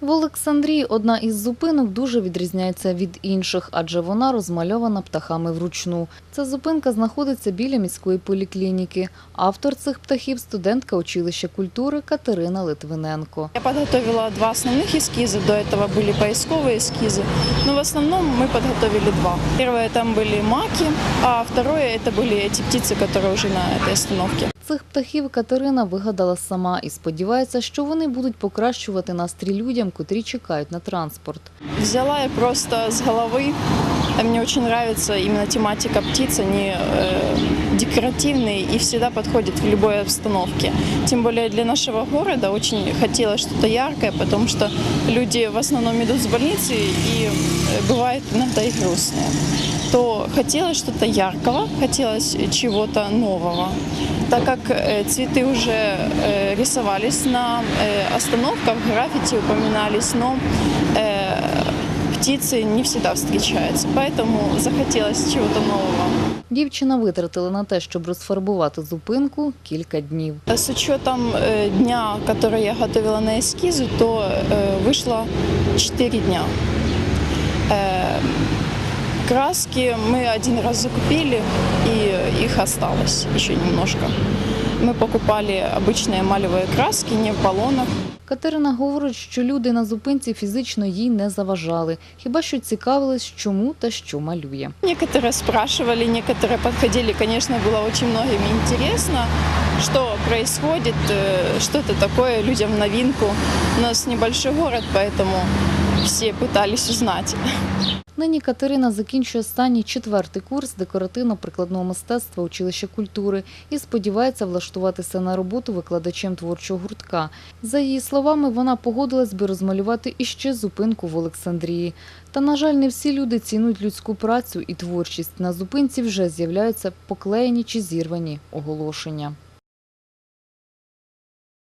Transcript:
В Олександрії одна із зупинок дуже відрізняється від інших, адже вона розмальована птахами вручну. Ця зупинка знаходиться біля міської поліклініки. Автор цих птахів – студентка училища культури Катерина Литвиненко. Я подготовила два основных эскиза, до этого были поисковые эскизы, но в основном мы подготовили два. Первое там были маки, а второе это были эти птицы, которые уже на этой остановке. Цих птахів Катерина вигадала сама і сподівається, що вони будуть покращувати настрій людям, котрі чекають на транспорт. Взяла я просто з голови. Мені дуже подобається іменно тематика птиць, они э, декоративные и всегда подходят в любой обстановке. Тем более для нашего города очень хотелось что-то яркое, потому что люди в основном идут с больницы и э, бывает иногда и грустные. То хотелось что-то яркого, хотелось чего-то нового. Так как э, цветы уже э, рисовались на э, остановках, граффити упоминались, но э, птицы не всегда встречаются, поэтому захотелось чего-то нового. Дівчина витратила на те, щоб розфарбувати зупинку, кілька днів. С учетом э, дня, который я готовила на эскизы, то э, вышло 4 дня. Э, Краски мы один раз закупили, и их осталось еще немножко. Мы покупали обычные эмалевые краски, не в баллонах. Катерина говорить, що люди на зупинці фізично їй не заважали, хіба що цікавились, чому та що малює. Некоторые спрашивали, некоторые подходили. Конечно, было очень многим интересно, что происходит, э, что это такое людям в новинку. У нас небольшой город, поэтому все пытались узнать. Нині Катерина закінчує останній четвертий курс декоративно-прикладного мистецтва училища культури і сподівається влаштуватися на роботу викладачем творчого гуртка. За її словами, вона погодилась би розмалювати іще зупинку в Олександрії. Та, на жаль, не всі люди цінують людську працю і творчість. На зупинці вже з'являються поклеєні чи зірвані оголошення.